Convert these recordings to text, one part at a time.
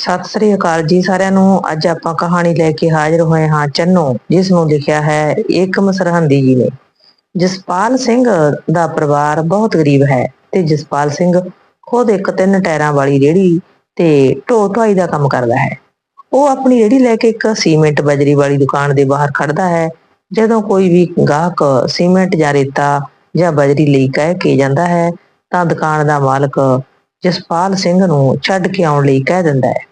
ਸਤਿ ਸ੍ਰੀ ਅਕਾਲ ਜੀ ਸਾਰਿਆਂ ਨੂੰ। ਅੱਜ ਆਪਾਂ ਕਹਾਣੀ ਲੈ ਕੇ ਹਾਜ਼ਰ ਹੋਏ ਹਾਂ ਚੰਨੋ, ਜਿਸ ਨੂੰ ਲਿਖਿਆ ਹੈ ਏਕਮ ਸਰਹੰਦੀ ਜੀ ਨੇ। ਜਸਪਾਲ ਸਿੰਘ ਦਾ ਪਰਿਵਾਰ ਬਹੁਤ ਗਰੀਬ ਹੈ ਤੇ ਜਸਪਾਲ ਸਿੰਘ ਖੁਦ ਇੱਕ ਤਿੰਨ ਟਾਇਰਾਂ ਵਾਲੀ ਰੇੜੀ ਤੇ ਢੋ ਢੁਆਈ ਦਾ ਕੰਮ ਕਰਦਾ ਹੈ। ਉਹ ਆਪਣੀ ਰੇੜੀ ਲੈ ਕੇ ਇੱਕ ਸੀਮੈਂਟ ਬਜਰੀ ਵਾਲੀ ਦੁਕਾਨ ਦੇ ਬਾਹਰ ਖੜਦਾ ਹੈ। ਜਦੋਂ ਕੋਈ ਵੀ ਗਾਹਕ ਸੀਮੈਂਟ ਜਾਂ ਰੇਤਾ ਜਾਂ ਬਜਰੀ ਲਈ ਕਹਿ ਕੇ ਜਾਂਦਾ ਹੈ ਤਾਂ ਦੁਕਾਨ ਦਾ ਮਾਲਕ ਜਸਪਾਲ ਸਿੰਘ ਨੂੰ ਛੱਡ ਕੇ ਆਉਣ ਲਈ ਕਹਿ ਦਿੰਦਾ ਹੈ।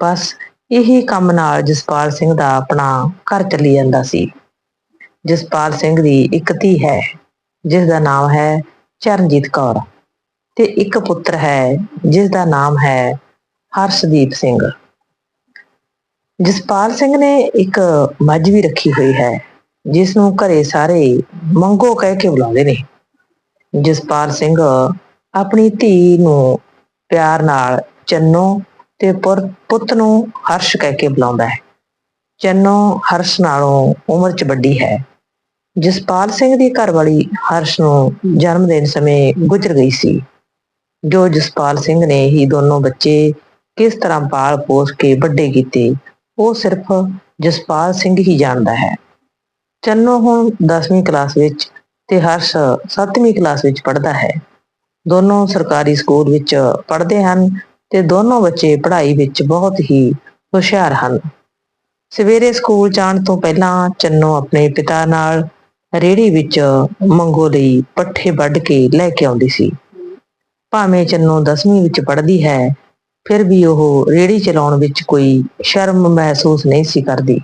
ਬਸ ਇਹੀ ਕੰਮ ਨਾਲ ਜਸਪਾਲ ਸਿੰਘ ਦਾ ਆਪਣਾ ਘਰ ਚੱਲੀ ਜਾਂਦਾ ਸੀ। ਜਸਪਾਲ ਸਿੰਘ ਦੀ ਇੱਕ ਧੀ ਹੈ, ਜਿਸ ਦਾ ਨਾਮ ਹੈ ਚਰਨਜੀਤ ਕੌਰ ਤੇ ਇੱਕ ਪੁੱਤਰ ਹੈ, ਜਿਸ ਦਾ ਨਾਮ ਹੈ ਹਰਸ਼ਦੀਪ ਸਿੰਘ। ਜਸਪਾਲ ਸਿੰਘ ਨੇ ਇੱਕ ਮੱਝ ਵੀ ਰੱਖੀ ਹੋਈ ਹੈ, ਜਿਸ ਨੂੰ ਘਰੇ ਸਾਰੇ ਮੰਗੋ ਕਹਿ ਕੇ ਬੁਲਾਉਂਦੇ ਨੇ। ਜਸਪਾਲ ਸਿੰਘ ਆਪਣੀ ਧੀ ਨੂੰ ਪਿਆਰ ਨਾਲ ਚੰਨੋ ਤੇ ਪੁਰ- ਪੁੱਤ ਨੂੰ ਹਰਸ਼ ਕਹਿ ਕੇ ਬੁਲਾਉਂਦਾ ਹੈ। ਚੰਨੋ ਹਰਸ਼ ਨਾਲੋਂ ਉਮਰ 'ਚ ਵੱਡੀ ਹੈ। ਜਸਪਾਲ ਸਿੰਘ ਦੀ ਘਰਵਾਲੀ ਹਰਸ਼ ਨੂੰ ਜਨਮ ਦੇਣ ਸਮੇਂ ਗੁਜ਼ਰ ਗਈ ਸੀ। ਜੋ ਜਸਪਾਲ ਸਿੰਘ ਨੇ ਹੀ ਦੋਨੋਂ ਬੱਚੇ ਕਿਸ ਤਰ੍ਹਾਂ ਪਾਲ ਪੋਸ ਕੇ ਵੱਡੇ ਕੀਤੇ, ਉਹ ਸਿਰਫ ਜਸਪਾਲ ਸਿੰਘ ਹੀ ਜਾਣਦਾ ਹੈ। ਚੰਨੋ ਹੁਣ 10ਵੀਂ ਕਲਾਸ ਵਿੱਚ ਤੇ ਹਰਸ਼ 7ਵੀਂ ਕਲਾਸ ਵਿੱਚ ਪੜ੍ਹਦਾ ਹੈ। ਦੋਨੋਂ ਸਰਕਾਰੀ ਸਕੂਲ ਵਿੱਚ ਪੜ੍ਹਦੇ ਹਨ ਤੇ ਦੋਨੋਂ ਬੱਚੇ ਪੜ੍ਹਾਈ ਵਿੱਚ ਬਹੁਤ ਹੀ ਹੁਸ਼ਿਆਰ ਹਨ। ਸਵੇਰੇ ਸਕੂਲ ਜਾਣ ਤੋਂ ਪਹਿਲਾਂ ਚੰਨੋ ਆਪਣੇ ਪਿਤਾ ਨਾਲ ਰੇੜੀ ਵਿੱਚ ਮੰਗੋ ਲਈ ਪੱਠੇ ਵੱਢ ਕੇ ਲੈ ਕੇ ਆਉਂਦੀ ਸੀ। ਭਾਵੇਂ ਚੰਨੋ 10ਵੀਂ ਵਿੱਚ ਪੜ੍ਹਦੀ ਹੈ, ਫਿਰ ਵੀ ਉਹ ਰੇੜੀ ਚਲਾਉਣ ਵਿੱਚ ਕੋਈ ਸ਼ਰਮ ਮਹਿਸੂਸ ਨਹੀਂ ਸੀ ਕਰਦੀ,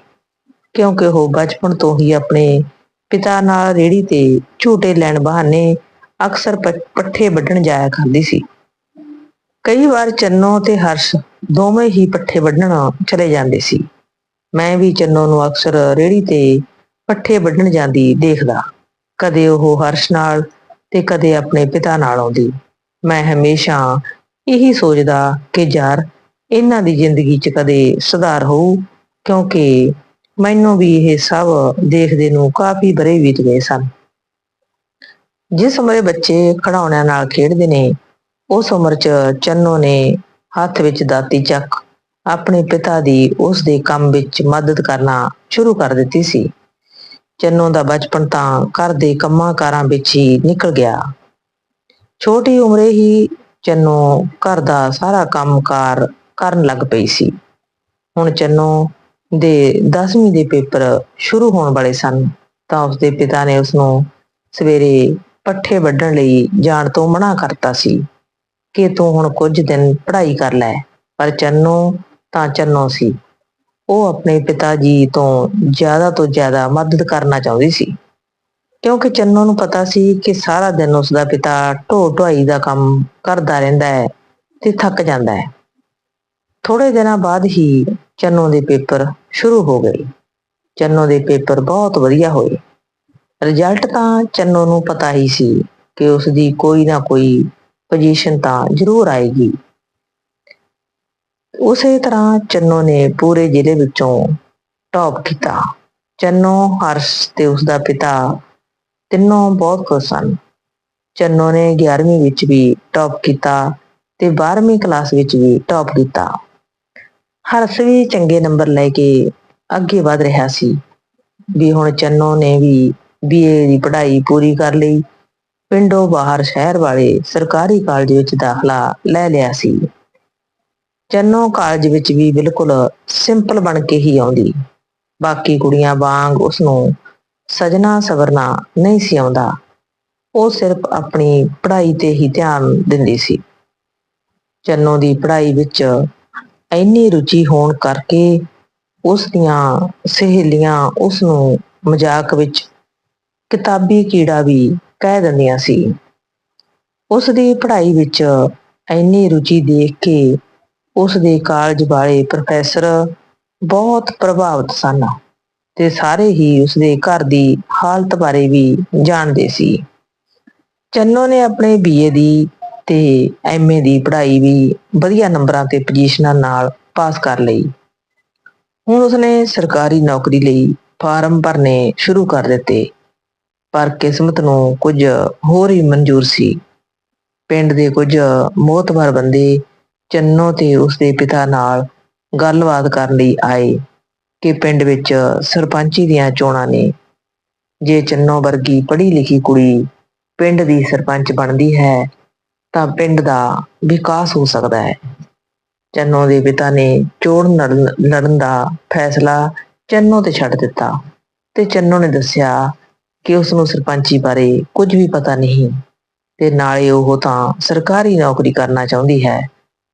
ਕਿਉਂਕਿ ਉਹ ਬਚਪਨ ਤੋਂ ਹੀ ਆਪਣੇ ਪਿਤਾ ਨਾਲ ਰੇੜੀ ਤੇ ਝੂਟੇ ਲੈਣ ਬਹਾਨੇ ਅਕਸਰ ਪ- ਪੱਠੇ ਵੱਢਣ ਜਾਇਆ ਕਰਦੀ ਸੀ। ਕਈ ਵਾਰ ਚੰਨੋ ਤੇ ਹਰਸ਼ ਦੋਵੇਂ ਹੀ ਪੱਠੇ ਵੱਢਣ ਚਲੇ ਜਾਂਦੇ ਸੀ। ਮੈਂ ਵੀ ਚੰਨੋ ਨੂੰ ਅਕਸਰ ਰੇੜੀ ਤੇ ਪੱਠੇ ਵੱਢਣ ਜਾਂਦੀ ਦੇਖਦਾ। ਕਦੇ ਉਹ ਹਰਸ਼ ਨਾਲ ਤੇ ਕਦੇ ਆਪਣੇ ਪਿਤਾ ਨਾਲ ਆਉਂਦੀ। ਮੈਂ ਹਮੇਸ਼ਾ ਇਹੀ ਸੋਚਦਾ ਕਿ ਯਾਰ, ਇਹਨਾਂ ਦੀ ਜ਼ਿੰਦਗੀ 'ਚ ਕਦੇ ਸੁਧਾਰ ਹੋਊ, ਕਿਉਂਕਿ ਮੈਨੂੰ ਵੀ ਇਹ ਸਭ ਦੇਖਦੇ ਨੂੰ ਕਾਫੀ ਬਰੇ ਬੀਤ ਗਏ ਸਨ। ਜਿਸ ਉਮਰੇ ਬੱਚੇ ਖਿਡੌਣਿਆਂ ਨਾਲ ਖੇਡਦੇ ਨੇ ਉਸ ਉਮਰ 'ਚ ਚੰਨੋ ਨੇ ਹੱਥ ਵਿੱਚ ਦਾਤੀ ਚੱਕ ਆਪਣੇ ਪਿਤਾ ਦੀ ਉਸ ਦੇ ਕੰਮ ਵਿੱਚ ਮਦਦ ਕਰਨਾ ਸ਼ੁਰੂ ਕਰ ਦਿੱਤੀ ਸੀ। ਚੰਨੋ ਦਾ ਬਚਪਨ ਤਾਂ ਘਰ ਦੇ ਕੰਮਾਂ ਕਾਰਾਂ ਵਿੱਚ ਹੀ ਨਿਕਲ ਗਿਆ। ਛੋਟੀ ਉਮਰੇ ਹੀ ਚੰਨੋ ਘਰ ਦਾ ਸਾਰਾ ਕੰਮਕਾਰ ਕਰਨ ਲੱਗ ਪਈ ਸੀ। ਹੁਣ ਚੰਨੋ ਦੇ 10ਵੀਂ ਦੇ ਪੇਪਰ ਸ਼ੁਰੂ ਹੋਣ ਵਾਲੇ ਸਨ ਤਾਂ ਉਸਦੇ ਪਿਤਾ ਨੇ ਉਸ ਨੂੰ ਸਵੇਰੇ ਪੱਠੇ ਵੱਢਣ ਲਈ ਜਾਣ ਤੋਂ ਮਨਾ ਕਰਤਾ ਸੀ। ਕਿ ਤੂੰ ਹੁਣ ਕੁਝ ਦਿਨ ਪੜ੍ਹਾਈ ਕਰ ਲੈ। ਪਰ ਚੰਨੋ ਤਾਂ ਚੰਨੋ ਸੀ। ਉਹ ਆਪਣੇ ਪਿਤਾ ਜੀ ਤੋਂ ਜ਼ਿਆਦਾ ਤੋਂ ਜ਼ਿਆਦਾ ਮਦਦ ਕਰਨਾ ਚਾਹੁੰਦੀ ਸੀ। ਕਿਉਂਕਿ ਚੰਨੋ ਨੂੰ ਪਤਾ ਸੀ ਕਿ ਸਾਰਾ ਦਿਨ ਉਸ ਦਾ ਪਿਤਾ ਢੋ ਢੁਆਈ ਦਾ ਕੰਮ ਕਰਦਾ ਰਹਿੰਦਾ ਹੈ ਤੇ ਥੱਕ ਜਾਂਦਾ ਹੈ। ਥੋੜੇ ਦਿਨਾਂ ਬਾਅਦ ਹੀ ਚੰਨੋ ਦੇ ਪੇਪਰ ਸ਼ੁਰੂ ਹੋ ਗਏ। ਚੰਨੋ ਦੇ ਪੇਪਰ ਬਹੁਤ ਵਧੀਆ ਹੋਏ। ਰਿਜ਼ਲਟ ਤਾਂ ਚੰਨੋ ਨੂੰ ਪਤਾ ਹੀ ਸੀ ਕਿ ਉਸ ਦੀ ਕੋਈ ਨਾ ਕੋਈ ਪੋਜੀਸ਼ਨ ਤਾਂ ਜ਼ਰੂਰ ਆਏਗੀ। ਉਸੇ ਤਰ੍ਹਾਂ ਚੰਨੋ ਨੇ ਪੂਰੇ ਜ਼ਿਲ੍ਹੇ ਵਿੱਚੋਂ ਟੌਪ ਕੀਤਾ। ਚੰਨੋ, ਹਰਸ਼ ਤੇ ਉਸ ਦਾ ਪਿਤਾ ਤਿੰਨੋਂ ਬਹੁਤ ਖੁਸ਼ ਸਨ। ਚੰਨੋ ਨੇ 11ਵੀਂ ਵਿੱਚ ਵੀ ਟੌਪ ਕੀਤਾ ਤੇ 12ਵੀਂ ਕਲਾਸ ਵਿੱਚ ਵੀ ਟੌਪ ਕੀਤਾ। ਹਰਸ਼ ਵੀ ਚੰਗੇ ਨੰਬਰ ਲੈ ਕੇ ਅੱਗੇ ਵਧ ਰਿਹਾ ਸੀ। ਵੀ ਹੁਣ ਚੰਨੋ ਨੇ ਵੀ ਬੀਏ ਦੀ ਪੜ੍ਹਾਈ ਪੂਰੀ ਕਰ ਲਈ। ਪਿੰਡੋਂ ਬਾਹਰ ਸ਼ਹਿਰ ਵਾਲੇ ਸਰਕਾਰੀ ਕਾਲਜ ਵਿੱਚ ਦਾਖਲਾ ਲੈ ਲਿਆ ਸੀ। ਚੰਨੋ ਕਾਲਜ ਵਿੱਚ ਵੀ ਬਿਲਕੁਲ ਸਿੰਪਲ ਬਣ ਕੇ ਹੀ ਆਉਂਦੀ। ਬਾਕੀ ਕੁੜੀਆਂ ਵਾਂਗ ਉਸ ਨੂੰ ਸਜਣਾ ਸਵਰਨਾ ਨਹੀਂ ਸੀ ਆਉਂਦਾ। ਉਹ ਸਿਰਫ ਆਪਣੀ ਪੜ੍ਹਾਈ ਤੇ ਹੀ ਧਿਆਨ ਦਿੰਦੀ ਸੀ। ਚੰਨੋ ਦੀ ਪੜ੍ਹਾਈ ਵਿੱਚ ਇੰਨੀ ਰੁਚੀ ਹੋਣ ਕਰਕੇ ਉਸ ਦੀਆਂ ਸਹੇਲੀਆਂ ਉਸ ਨੂੰ ਮਜ਼ਾਕ ਵਿੱਚ ਕਿਤਾਬੀ ਕੀੜਾ ਵੀ ਕਹਿ ਦਿੰਦੀਆਂ ਸੀ ਉਸ ਦੀ ਪੜ੍ਹਾਈ ਵਿੱਚ ਇੰਨੀ ਰੁਚੀ ਦੇਖ ਕੇ ਉਸ ਦੇ ਕਾਲਜ ਵਾਲੇ ਪ੍ਰੋਫੈਸਰ ਬਹੁਤ ਪ੍ਰਭਾਵਿਤ ਸਨ ਤੇ ਸਾਰੇ ਹੀ ਉਸ ਦੇ ਘਰ ਦੀ ਹਾਲਤ ਬਾਰੇ ਵੀ ਜਾਣਦੇ ਸੀ। ਚੰਨੋ ਨੇ ਆਪਣੇ ਬੀਏ ਦੀ ਤੇ ਐਮਏ ਦੀ ਪੜ੍ਹਾਈ ਵੀ ਵਧੀਆ ਨੰਬਰਾਂ ਤੇ ਪੋਜੀਸ਼ਨਾਂ ਨਾਲ ਪਾਸ ਕਰ ਲਈ। ਹੁਣ ਉਸਨੇ ਸਰਕਾਰੀ ਨੌਕਰੀ ਲਈ ਫਾਰਮ ਭਰਨੇ ਸ਼ੁਰੂ ਕਰ ਦਿੱਤੇ। ਪਰ ਕਿਸਮਤ ਨੂੰ ਕੁਝ ਹੋਰ ਹੀ ਮਨਜ਼ੂਰ ਸੀ। ਪਿੰਡ ਦੇ ਕੁਝ ਮੋਹਤਬਰ ਬੰਦੇ ਚੰਨੋ ਤੇ ਉਸਦੇ ਪਿਤਾ ਨਾਲ ਗੱਲਬਾਤ ਕਰਨ ਲਈ ਆਏ ਕਿ ਪਿੰਡ ਵਿੱਚ ਸਰਪੰਚੀ ਦੀਆਂ ਚੋਣਾਂ ਨੇ। ਜੇ ਚੰਨੋ ਵਰਗੀ ਪੜ੍ਹੀ ਲਿਖੀ ਕੁੜੀ ਪਿੰਡ ਦੀ ਸਰਪੰਚ ਬਣਦੀ ਹੈ, ਤਾਂ ਪਿੰਡ ਦਾ ਵਿਕਾਸ ਹੋ ਸਕਦਾ ਹੈ। ਚੰਨੋ ਦੇ ਪਿਤਾ ਨੇ ਚੋਣ ਲੜਨ ਲੜਨ ਦਾ ਫੈਸਲਾ ਚੰਨੋ ਤੇ ਛੱਡ ਦਿੱਤਾ ਤੇ ਚੰਨੋ ਨੇ ਦੱਸਿਆ ਕਿ ਉਸ ਨੂੰ ਸਰਪੰਚੀ ਬਾਰੇ ਕੁਝ ਵੀ ਪਤਾ ਨਹੀਂ। ਤੇ ਨਾਲੇ ਉਹ ਤਾਂ ਸਰਕਾਰੀ ਨੌਕਰੀ ਕਰਨਾ ਚਾਹੁੰਦੀ ਹੈ,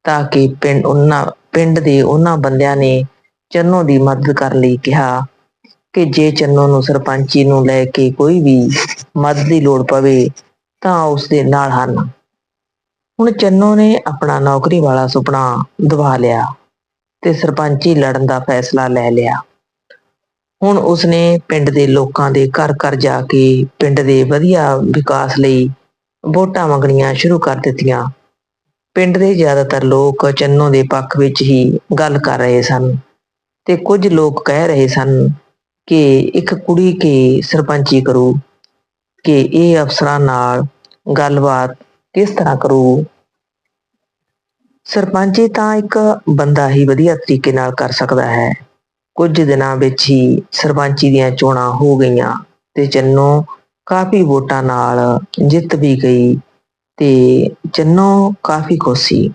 ਤਾਂ ਕਿ ਪਿੰਡ ਉਹਨਾਂ ਪਿੰਡ ਦੇ ਉਹਨਾਂ ਬੰਦਿਆਂ ਨੇ ਚੰਨੋ ਦੀ ਮਦਦ ਕਰਨ ਲਈ ਕਿਹਾ ਕਿ ਜੇ ਚੰਨੋ ਨੂੰ ਸਰਪੰਚੀ ਨੂੰ ਲੈ ਕੇ ਕੋਈ ਵੀ ਮਦਦ ਦੀ ਲੋੜ ਪਵੇ, ਤਾਂ ਉਸ ਦੇ ਨਾਲ ਹਨ। ਹੁਣ ਚੰਨੋ ਨੇ ਆਪਣਾ ਨੌਕਰੀ ਵਾਲਾ ਸੁਪਨਾ ਦਬਾ ਲਿਆ ਤੇ ਸਰਪੰਚੀ ਲੜਨ ਦਾ ਫੈਸਲਾ ਲੈ ਲਿਆ। ਹੁਣ ਉਸਨੇ ਪਿੰਡ ਦੇ ਲੋਕਾਂ ਦੇ ਘਰ ਘਰ ਜਾ ਕੇ ਪਿੰਡ ਦੇ ਵਧੀਆ ਵਿਕਾਸ ਲਈ ਵੋਟਾਂ ਮੰਗਣੀਆਂ ਸ਼ੁਰੂ ਕਰ ਦਿੱਤੀਆਂ। ਪਿੰਡ ਦੇ ਜ਼ਿਆਦਾਤਰ ਲੋਕ ਚੰਨੋ ਦੇ ਪੱਖ ਵਿੱਚ ਹੀ ਗੱਲ ਕਰ ਰਹੇ ਸਨ ਤੇ ਕੁਝ ਲੋਕ ਕਹਿ ਰਹੇ ਸਨ ਕਿ ਇੱਕ ਕੁੜੀ ਕੇ ਸਰਪੰਚੀ ਕਰੂ, ਕਿ ਇਹ ਅਫਸਰਾਂ ਨਾਲ ਗੱਲਬਾਤ ਕਿਸ ਤਰ੍ਹਾਂ ਕਰੂ। ਸਰਪੰਚੀ ਤਾਂ ਇੱਕ ਬੰਦਾ ਹੀ ਵਧੀਆ ਤਰੀਕੇ ਨਾਲ ਕਰ ਸਕਦਾ ਹੈ। ਕੁਝ ਦਿਨਾਂ ਵਿੱਚ ਹੀ ਸਰਪੰਚੀ ਦੀਆਂ ਚੋਣਾਂ ਹੋ ਗਈਆਂ ਤੇ ਚੰਨੋ ਕਾਫੀ ਵੋਟਾਂ ਨਾਲ ਜਿੱਤ ਵੀ ਗਈ ਤੇ ਚੰਨੋ ਕਾਫੀ ਖੁਸ਼ ਸੀ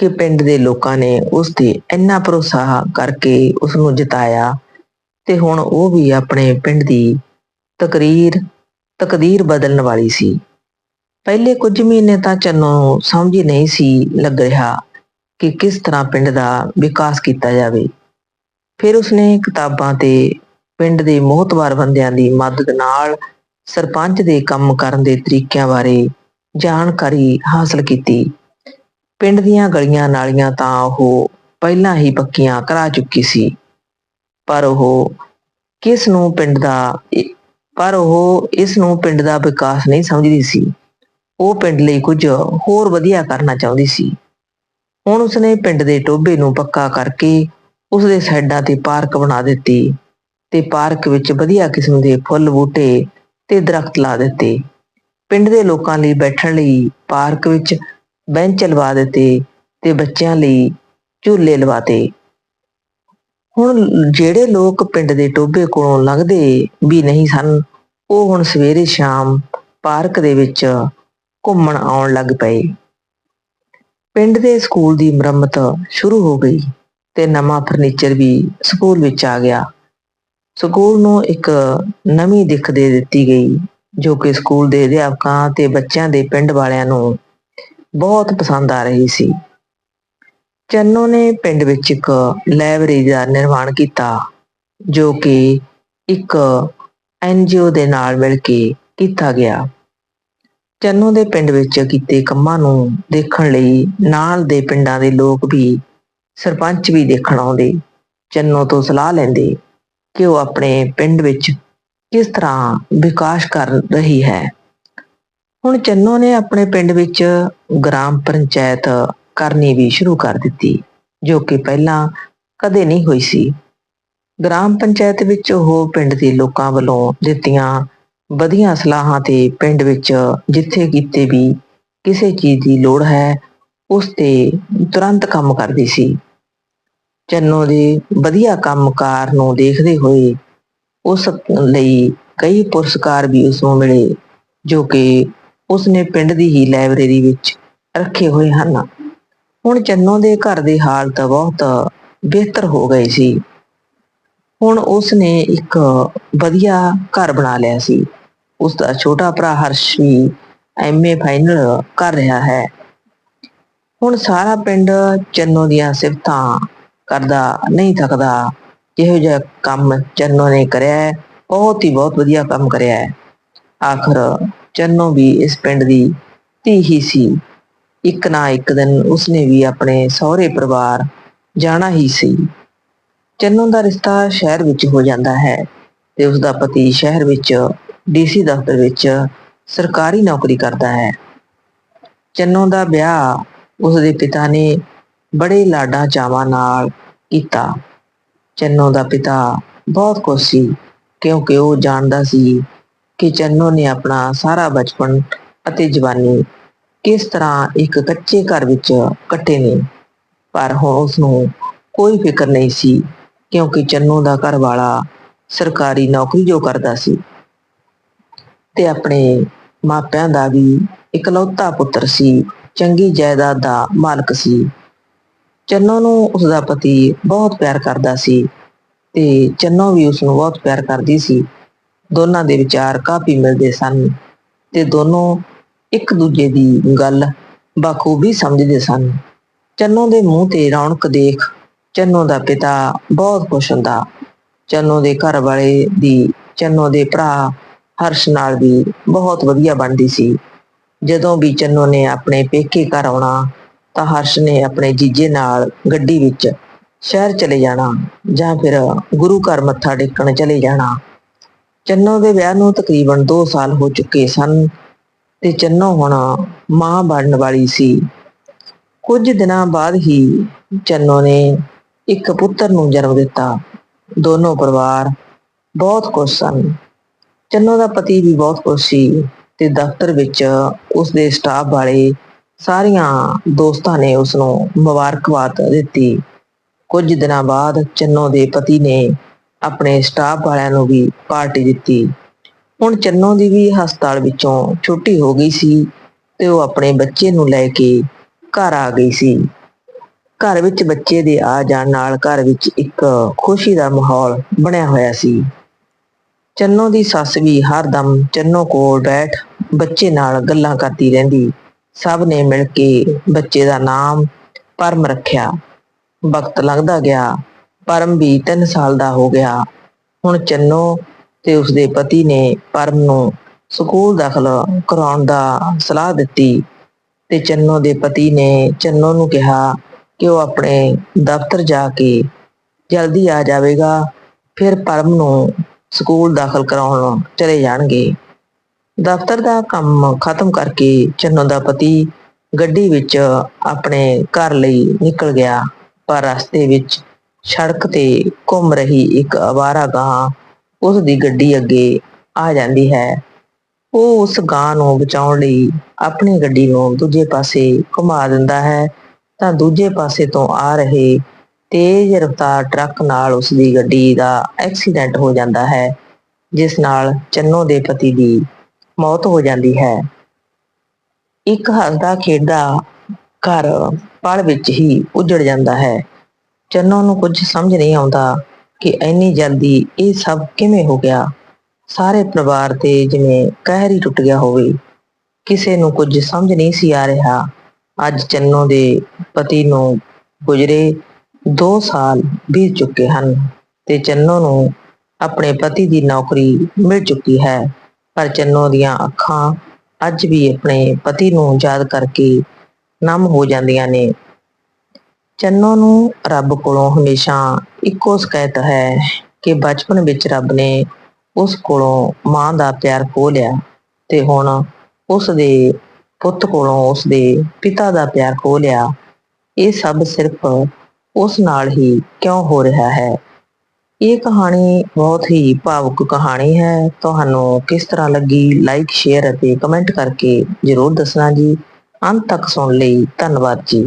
ਕਿ ਪਿੰਡ ਦੇ ਲੋਕਾਂ ਨੇ ਉਸ ਤੇ ਇੰਨਾ ਭਰੋਸਾ ਕਰਕੇ ਉਸ ਨੂੰ ਜਿਤਾਇਆ ਤੇ ਹੁਣ ਉਹ ਵੀ ਆਪਣੇ ਪਿੰਡ ਦੀ ਤਕਰੀਰ, ਤਕਦੀਰ ਬਦਲਣ ਵਾਲੀ ਸੀ। ਪਹਿਲੇ ਕੁਝ ਮਹੀਨੇ ਤਾਂ ਚੰਨੋ ਨੂੰ ਸਮਝ ਹੀ ਨਹੀਂ ਸੀ ਲੱਗ ਰਿਹਾ ਕਿ ਕਿਸ ਤਰ੍ਹਾਂ ਪਿੰਡ ਦਾ ਵਿਕਾਸ ਕੀਤਾ ਜਾਵੇ। ਫਿਰ ਉਸਨੇ ਕਿਤਾਬਾਂ ਤੇ ਪਿੰਡ ਦੇ ਮੋਹਤਵਾਰ ਬੰਦਿਆਂ ਦੀ ਮਦਦ ਨਾਲ ਸਰਪੰਚ ਦੇ ਕੰਮ ਕਰਨ ਦੇ ਤਰੀਕਿਆਂ ਬਾਰੇ ਜਾਣਕਾਰੀ ਹਾਸਲ ਕੀਤੀ। ਪਿੰਡ ਦੀਆਂ ਗਲੀਆਂ ਨਾਲੀਆਂ ਤਾਂ ਉਹ ਪਹਿਲਾਂ ਹੀ ਪੱਕੀਆਂ ਕਰਾ ਚੁੱਕੀ ਸੀ। ਪਰ ਉਹ ਕਿਸ ਨੂੰ ਪਿੰਡ ਦਾ ਪਰ ਉਹ ਇਸ ਨੂੰ ਪਿੰਡ ਦਾ ਵਿਕਾਸ ਨਹੀਂ ਸਮਝਦੀ ਸੀ। ਉਹ ਪਿੰਡ ਲਈ ਕੁਝ ਹੋਰ ਵਧੀਆ ਕਰਨਾ ਚਾਹੁੰਦੀ ਸੀ। ਹੁਣ ਉਸਨੇ ਪਿੰਡ ਦੇ ਟੋਭੇ ਨੂੰ ਪੱਕਾ ਕਰਕੇ ਉਸ ਦੇ ਸਾਈਡਾਂ ਤੇ ਪਾਰਕ ਬਣਾ ਦਿੱਤੀ ਤੇ ਪਾਰਕ ਵਿੱਚ ਵਧੀਆ ਕਿਸਮ ਦੇ ਫੁੱਲ ਬੂਟੇ ਤੇ ਦਰਖਤ ਲਾ ਦਿੱਤੇ। ਪਿੰਡ ਦੇ ਲੋਕਾਂ ਲਈ ਬੈਠਣ ਲਈ ਪਾਰਕ ਵਿੱਚ ਬੈਂਚ ਲਵਾ ਦਿੱਤੇ ਤੇ ਬੱਚਿਆਂ ਲਈ ਝੂਲੇ ਲਵਾਤੇ। ਹੁਣ ਜਿਹੜੇ ਲੋਕ ਪਿੰਡ ਦੇ ਟੋਭੇ ਕੋਲੋਂ ਲੰਘਦੇ ਵੀ ਨਹੀਂ ਸਨ, ਉਹ ਹੁਣ ਸਵੇਰੇ ਸ਼ਾਮ ਪਾਰਕ ਦੇ ਵਿੱਚ ਘੁੰਮਣ ਆਉਣ ਲੱਗ ਪਏ। ਪਿੰਡ ਦੇ ਸਕੂਲ ਦੀ ਮੁਰੰਮਤ ਸ਼ੁਰੂ ਹੋ ਗਈ। ਤੇ ਨਵਾਂ ਫਰਨੀਚਰ ਵੀ ਸਕੂਲ ਵਿੱਚ ਆ ਗਿਆ। ਸਕੂਲ ਨੂੰ ਇੱਕ ਨਵੀਂ ਦਿੱਖ ਦੇ ਦਿੱਤੀ ਗਈ, ਜੋ ਕਿ ਸਕੂਲ ਦੇ ਅਧਿਆਪਕਾਂ ਤੇ ਬੱਚਿਆਂ ਦੇ ਪਿੰਡ ਵਾਲਿਆਂ ਨੂੰ ਬਹੁਤ ਪਸੰਦ ਆ ਰਹੀ ਸੀ। ਚੰਨੋ ਨੇ ਪਿੰਡ ਵਿੱਚ ਇੱਕ ਲਾਇਬ੍ਰੇਰੀ ਦਾ ਨਿਰਮਾਣ ਕੀਤਾ, ਜੋ ਕਿ ਇੱਕ ਐਨਜੀਓ ਦੇ ਨਾਲ ਮਿਲ ਕੇ ਕੀਤਾ ਗਿਆ। ਚੰਨੋ ਦੇ ਪਿੰਡ ਵਿੱਚ ਕੀਤੇ ਕੰਮਾਂ ਨੂੰ ਦੇਖਣ ਲਈ ਨਾਲ ਦੇ ਪਿੰਡਾਂ ਦੇ ਲੋਕ ਵੀ ਸਰਪੰਚ ਵੀ ਦੇਖਣ ਆਉਂਦੇ, ਚੰਨੋ ਤੋਂ ਸਲਾਹ ਲੈਂਦੇ ਕਿ ਉਹ ਆਪਣੇ ਪਿੰਡ ਵਿੱਚ ਕਿਸ ਤਰ੍ਹਾਂ ਵਿਕਾਸ ਕਰ ਰਹੀ ਹੈ। ਹੁਣ ਚੰਨੋ ਨੇ ਆਪਣੇ ਪਿੰਡ ਵਿੱਚ ਗ੍ਰਾਮ ਪੰਚਾਇਤ ਕਰਨੀ ਵੀ ਸ਼ੁਰੂ ਕਰ ਦਿੱਤੀ, ਜੋ ਕਿ ਪਹਿਲਾਂ ਕਦੇ ਨਹੀਂ ਹੋਈ ਸੀ। ਗ੍ਰਾਮ ਪੰਚਾਇਤ ਵਿੱਚ ਉਹ ਪਿੰਡ ਦੇ ਲੋਕਾਂ ਵੱਲੋਂ ਦਿੱਤੀਆਂ ਵਧੀਆ ਸਲਾਹਾਂ ਤੇ ਪਿੰਡ ਵਿੱਚ ਜਿੱਥੇ ਕਿਤੇ ਵੀ ਕਿਸੇ ਚੀਜ਼ ਦੀ ਲੋੜ ਹੈ, ਉਸ ਤੇ ਤੁਰੰਤ ਕੰਮ ਕਰਦੀ ਸੀ। ਚੰਨੋ ਦੇ ਵਧੀਆ ਕੰਮਕਾਰ ਨੂੰ ਦੇਖਦੇ ਹੋਏ ਉਸ ਲਈ ਕਈ ਪੁਰਸਕਾਰ ਵੀ ਉਸ ਨੂੰ ਮਿਲੇ, ਜੋ ਕਿ ਉਸ ਨੇ ਪਿੰਡ ਦੀ ਹੀ ਲਾਇਬ੍ਰੇਰੀ ਵਿੱਚ ਰੱਖੇ ਹੋਏ ਹਨ। ਹੁਣ ਚੰਨੋ ਦੇ ਘਰ ਦੀ ਹਾਲਤ ਬਹੁਤ ਬਿਹਤਰ ਹੋ ਗਈ ਸੀ। ਹੁਣ ਉਸ ਨੇ ਇੱਕ ਵਧੀਆ ਘਰ ਬਣਾ ਲਿਆ ਸੀ। ਉਸ ਦਾ ਛੋਟਾ ਭਰਾ ਹਰਸ਼ ਵੀ ਐਮਏ ਫਾਈਨਲ ਕਰ ਰਿਹਾ ਹੈ। ਹੁਣ ਸਾਰਾ ਪਿੰਡ ਚੰਨੋ ਦੀਆਂ ਸਿਫਤਾਂ ਕਰਦਾ, ਨਹੀਂ ਥੱਕਦਾ ਇਹੋ ਜਿਹਾ ਕੰਮ ਚੰਨੋ ਨੇ ਕਰਿਆ ਹੈ, ਬਹੁਤ ਹੀ ਬਹੁਤ ਵਧੀਆ ਕੰਮ ਕਰਿਆ ਹੈ। ਆਖਰ ਚੰਨੋ ਵੀ ਇਸ ਪਿੰਡ ਦੀ ਧੀ ਹੀ ਸੀ। ਇੱਕ ਨਾ ਇੱਕ ਦਿਨ ਉਸਨੇ ਵੀ ਆਪਣੇ ਸਹੁਰੇ ਪਰਿਵਾਰ ਜਾਣਾ ਹੀ ਸੀ। ਚੰਨੋ ਦਾ ਰਿਸ਼ਤਾ ਸ਼ਹਿਰ ਵਿੱਚ ਹੋ ਜਾਂਦਾ ਹੈ ਤੇ ਉਸ ਦਾ ਪਤੀ ਸ਼ਹਿਰ ਵਿੱਚ ਡੀਸੀ ਦਫ਼ਤਰ ਵਿੱਚ ਸਰਕਾਰੀ ਨੌਕਰੀ ਕਰਦਾ ਹੈ। ਚੰਨੋ ਦਾ ਵਿਆਹ ਉਸ ਦੇ ਪਿਤਾ ਨੇ ਬੜੇ ਲਾਡਾਂ ਚਾਵਾਂ ਨਾਲ ਕੀਤਾ। ਚੰਨੋ ਦਾ ਪਿਤਾ ਬਹੁਤ ਖੁਸ਼ ਸੀ, ਕਿਉਂਕਿ ਉਹ ਜਾਣਦਾ ਸੀ ਕਿ ਚੰਨੋ ਨੇ ਆਪਣਾ ਸਾਰਾ ਬਚਪਨ ਅਤੇ ਜਵਾਨੀ ਕਿਸ ਤਰ੍ਹਾਂ ਇੱਕ ਕੱਚੇ ਘਰ ਵਿੱਚ ਕੱਟੇ ਨੇ। ਪਰ ਹੁਣ ਉਸ ਨੂੰ ਕੋਈ ਫਿਕਰ ਨਹੀਂ ਸੀ, ਕਿਉਂਕਿ ਚੰਨੂ ਦਾ ਘਰ ਵਾਲਾ ਸਰਕਾਰੀ ਨੌਕਰੀ ਜੋ ਕਰਦਾ ਸੀ ਤੇ ਆਪਣੇ ਮਾਪਿਆਂ ਦਾ ਵੀ ਇਕਲੌਤਾ ਪੁੱਤਰ ਸੀ, ਚੰਗੀ ਜਾਇਦਾਦ ਦਾ ਮਾਲਕ ਸੀ। ਚੰਨੋ ਨੂੰ ਉਸ ਦਾ ਪਤੀ ਬਹੁਤ ਪਿਆਰ ਕਰਦਾ ਸੀ ਤੇ ਚੰਨੋ ਵੀ ਉਸ ਨੂੰ ਬਹੁਤ ਪਿਆਰ ਕਰਦੀ ਸੀ। ਦੋਨਾਂ ਦੇ ਵਿਚਾਰ ਕਾਫੀ ਮਿਲਦੇ ਸਨ ਤੇ ਦੋਨੋਂ ਇੱਕ ਦੂਜੇ ਦੀ ਗੱਲ ਬਾਖੂਬੀ ਸਮਝਦੇ ਸਨ। ਚੰਨੋ ਦੇ ਮੂੰਹ ਤੇ ਰੌਣਕ ਦੇਖ ਚੰਨੋ ਦਾ ਪਿਤਾ ਬਹੁਤ ਖੁਸ਼ ਹੁੰਦਾ। ਚੰਨੋ ਦੇ ਘਰ ਵਾਲੇ ਦੀ ਚੰਨੋ ਦੇ ਭਰਾ ਹਰਸ਼ ਨਾਲ ਵੀ ਬਹੁਤ ਵਧੀਆ ਬਣਦੀ ਸੀ। ਜਦੋਂ ਵੀ ਚੰਨੋ ਨੇ ਆਪਣੇ ਪੇਕੇ ਘਰ ਆਉਣਾ ਤਾਂ ਹਰਸ਼ ਨੇ ਆਪਣੇ ਜੀਜੇ ਨਾਲ ਗੱਡੀ ਵਿੱਚ ਸ਼ਹਿਰ ਚਲੇ ਜਾਣਾ ਜਾਂ ਫਿਰ ਗੁਰੂ ਘਰ ਮੱਥਾ ਟੇਕਣ ਚਲੇ ਜਾਣਾ। ਚੰਨੋ ਦੇ ਵਿਆਹ ਨੂੰ ਤਕਰੀਬਨ 2 ਸਾਲ ਹੋ ਚੁੱਕੇ ਸਨ ਤੇ ਚੰਨੋ ਹੁਣ ਮਾਂ ਬਣਨ ਵਾਲੀ ਸੀ। ਕੁਝ ਦਿਨਾਂ ਬਾਅਦ ਹੀ ਚੰਨੋ ਨੇ ਇੱਕ ਪੁੱਤਰ ਨੂੰ ਜਨਮ ਦਿੱਤਾ। ਦੋਨੋਂ ਪਰਿਵਾਰ ਬਹੁਤ ਖੁਸ਼ ਸਨ। ਚੰਨੋ ਦਾ ਪਤੀ ਵੀ ਬਹੁਤ ਖੁਸ਼ ਸੀ ਤੇ ਦਫ਼ਤਰ ਵਿੱਚ ਉਸ ਦੇ ਸਟਾਫ ਵਾਲੇ ਸਾਰੀਆਂ ਦੋਸਤਾਂ ਨੇ ਉਸ ਨੂੰ ਮੁਬਾਰਕਬਾਦ ਦਿੱਤੀ। ਕੁਝ ਦਿਨਾਂ ਬਾਅਦ ਚੰਨੋ ਦੇ ਪਤੀ ਨੇ ਆਪਣੇ ਸਟਾਫ ਵਾਲਿਆਂ ਨੂੰ ਵੀ ਪਾਰਟੀ ਦਿੱਤੀ। ਹੁਣ ਚੰਨੋ ਦੀ ਵੀ ਹਸਪਤਾਲ ਵਿੱਚੋਂ ਛੁੱਟੀ ਹੋ ਗਈ ਸੀ ਤੇ ਉਹ ਆਪਣੇ ਬੱਚੇ ਨੂੰ ਲੈ ਕੇ ਘਰ ਆ ਗਈ ਸੀ। ਘਰ ਵਿੱਚ ਬੱਚੇ ਦੇ ਆ ਜਾਣ ਨਾਲ ਘਰ ਵਿੱਚ ਇੱਕ ਖੁਸ਼ੀ ਦਾ ਮਾਹੌਲ ਬਣਿਆ ਹੋਇਆ ਸੀ। ਚੰਨੋ ਦੀ ਸੱਸ ਵੀ ਹਰਦਮ ਚੰਨੋ ਕੋਲ ਬੈਠ ਬੱਚੇ ਨਾਲ ਗੱਲਾਂ ਕਰਦੀ ਰਹਿੰਦੀ। ਸਭ ਨੇ ਮਿਲ ਕੇ ਬੱਚੇ ਦਾ ਨਾਮ ਪਰਮ ਰੱਖਿਆ। ਵਕਤ ਲੰਘਦਾ ਗਿਆ। ਪਰਮ ਵੀ 3 ਸਾਲ ਦਾ ਹੋ ਗਿਆ। ਹੁਣ ਚੰਨੋ ਤੇ ਉਸਦੇ ਪਤੀ ਨੇ ਪਰਮ ਨੂੰ ਸਕੂਲ ਦਾਖਲ ਕਰਾਉਣ ਦਾ ਸਲਾਹ ਦਿੱਤੀ ਤੇ ਚੰਨੋ ਦੇ ਪਤੀ ਨੇ ਚੰਨੋ ਨੂੰ ਕਿਹਾ ਕਿ ਉਹ ਆਪਣੇ ਦਫ਼ਤਰ ਜਾ ਕੇ ਜਲਦੀ ਆ ਜਾਵੇਗਾ, ਫਿਰ ਪਰਮ ਨੂੰ ਸਕੂਲ ਦਾਖਲ ਕਰਾਉਣ ਚਲੇ ਜਾਣਗੇ। ਦਫ਼ਤਰ ਦਾ ਕੰਮ ਖਤਮ ਕਰਕੇ ਚੰਨੋ ਦਾ ਪਤੀ ਗੱਡੀ ਵਿੱਚ ਆਪਣੇ ਘਰ ਲਈ ਨਿਕਲ ਗਿਆ, ਪਰ ਰਸਤੇ ਵਿੱਚ ਸੜਕ ਤੇ ਘੁੰਮ ਰਹੀ ਇੱਕ ਅਵਾਰਾ ਗਾਂ ਉਸ ਦੀ ਗੱਡੀ ਅੱਗੇ ਆ ਜਾਂਦੀ ਹੈ। ਉਹ ਉਸ ਗਾਂ ਨੂੰ ਬਚਾਉਣ ਲਈ ਆਪਣੀ ਗੱਡੀ ਨੂੰ ਦੂਜੇ ਪਾਸੇ ਘੁਮਾ ਦਿੰਦਾ ਹੈ, ਤਾਂ ਦੂਜੇ ਪਾਸੇ ਤੋਂ ਆ ਰਹੇ ਤੇਜ਼ ਰਫ਼ਤਾਰ ਟਰੱਕ ਨਾਲ ਉਸ ਦੀ ਗੱਡੀ ਦਾ ਐਕਸੀਡੈਂਟ ਹੋ ਜਾਂਦਾ ਹੈ, ਜਿਸ ਨਾਲ ਚੰਨੋ ਦੇ ਪਤੀ ਦੀ ਮੌਤ ਹੋ ਜਾਂਦੀ ਹੈ। ਇੱਕ ਹੱਸਦਾ ਖੇਡਦਾ ਘਰ ਪਲ ਵਿੱਚ ਹੀ ਉਜੜ ਜਾਂਦਾ ਹੈ। ਚੰਨੋ ਨੂੰ ਕੁਝ ਸਮਝ ਨਹੀਂ ਆਉਂਦਾ ਕਿ ਇੰਨੀ ਜਲਦੀ ਇਹ ਸਭ ਕਿਵੇਂ ਹੋ ਗਿਆ। ਸਾਰੇ ਪਰਿਵਾਰ ਤੇ ਜਿਵੇਂ ਕਹਿਰ ਹੀ ਟੁੱਟ ਗਿਆ ਹੋਵੇ। ਕਿਸੇ ਨੂੰ ਕੁਝ ਸਮਝ ਨਹੀਂ ਸੀ ਆ ਰਿਹਾ। ਅੱਜ ਚੰਨੋ ਦੇ ਪਤੀ ਨੂੰ ਗੁਜਰੇ 2 ਸਾਲ ਬੀਤ ਚੁੱਕੇ ਹਨ ਤੇ ਚੰਨੋ ਨੂੰ ਆਪਣੇ ਪਤੀ ਦੀ ਨੌਕਰੀ ਮਿਲ ਚੁੱਕੀ ਹੈ। ਪਰ ਚੰਨੋ ਦੀਆਂ ਅੱਖਾਂ ਅੱਜ ਵੀ ਆਪਣੇ ਪਤੀ ਨੂੰ ਯਾਦ ਕਰਕੇ ਨਮ ਹੋ ਜਾਂਦੀਆਂ ਨੇ। ਚੰਨੋ ਨੂੰ ਰੱਬ ਕੋਲੋਂ ਹਮੇਸ਼ਾ ਇੱਕੋ ਸ਼ਿਕਾਇਤ ਹੈ ਕਿ ਬਚਪਨ ਵਿੱਚ ਰੱਬ ਨੇ ਉਸ ਕੋਲੋਂ ਮਾਂ ਦਾ ਪਿਆਰ ਖੋਹ ਲਿਆ ਤੇ ਹੁਣ ਉਸ ਦੇ ਪੁੱਤ ਕੋਲੋਂ ਉਸ ਦੇ ਪਿਤਾ ਦਾ ਪਿਆਰ ਖੋਹ ਲਿਆ। ਇਹ ਸਭ ਸਿਰਫ ਉਸ ਨਾਲ ਹੀ ਕਿਉਂ ਹੋ ਰਿਹਾ ਹੈ? ਇਹ ਕਹਾਣੀ ਬਹੁਤ ਹੀ ਭਾਵੁਕ ਕਹਾਣੀ ਹੈ। ਤੁਹਾਨੂੰ ਕਿਸ ਤਰ੍ਹਾਂ ਲੱਗੀ? ਲਾਈਕ ਸ਼ੇਅਰ ਅਤੇ ਕਮੈਂਟ ਕਰਕੇ ਜਰੂਰ ਦੱਸਣਾ ਜੀ। ਅੰਤ ਤੱਕ ਸੁਣਨ ਲਈ। ਧੰਨਵਾਦ ਜੀ।